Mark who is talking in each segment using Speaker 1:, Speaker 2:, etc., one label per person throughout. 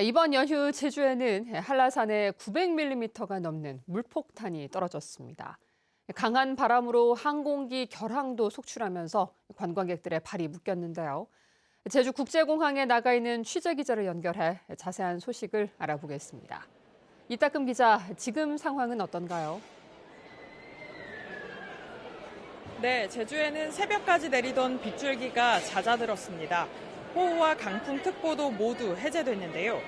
Speaker 1: 이번 연휴 제주에는 한라산에 900mm가 넘는 물폭탄이 떨어졌습니다. 강한 바람으로 항공기 결항도 속출하면서 관광객들의 발이 묶였는데요. 제주 국제공항에 나가 있는 취재 기자를 연결해 자세한 소식을 알아보겠습니다. 이따금 기자, 지금 상황은 어떤가요?
Speaker 2: 네, 제주에는 새벽까지 내리던 빗줄기가 잦아들었습니다. 호우와 강풍 특보도 모두 해제됐는데요.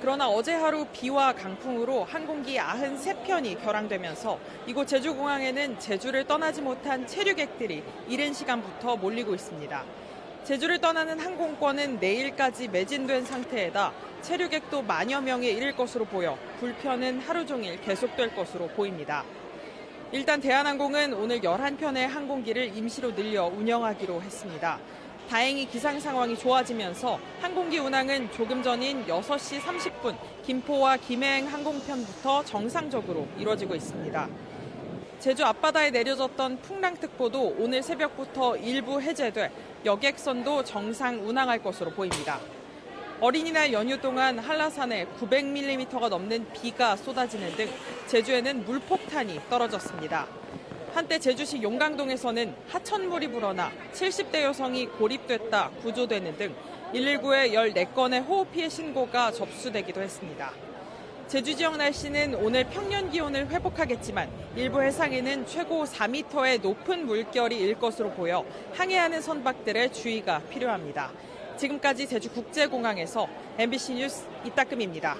Speaker 2: 그러나 어제 하루 비와 강풍으로 항공기 93편이 결항되면서 이곳 제주공항에는 제주를 떠나지 못한 체류객들이 이른 시간부터 몰리고 있습니다. 제주를 떠나는 항공권은 내일까지 매진된 상태에다 체류객도 만여 명에 이를 것으로 보여 불편은 하루 종일 계속될 것으로 보입니다. 일단 대한항공은 오늘 11편의 항공기를 임시로 늘려 운영하기로 했습니다. 다행히 기상 상황이 좋아지면서 항공기 운항은 조금 전인 6시 30분 김포와 김해행 항공편부터 정상적으로 이루어지고 있습니다. 제주 앞바다에 내려졌던 풍랑특보도 오늘 새벽부터 일부 해제돼 여객선도 정상 운항할 것으로 보입니다. 어린이날 연휴 동안 한라산에 900mm가 넘는 비가 쏟아지는 등 제주에는 물폭탄이 떨어졌습니다. 한때 제주시 용강동에서는 하천물이 불어나 70대 여성이 고립됐다 구조되는 등 119에 14건의 호우 피해 신고가 접수되기도 했습니다. 제주 지역 날씨는 오늘 평년 기온을 회복하겠지만 일부 해상에는 최고 4m의 높은 물결이 일 것으로 보여 항해하는 선박들의 주의가 필요합니다. 지금까지 제주국제공항에서 MBC 뉴스 이따금입니다.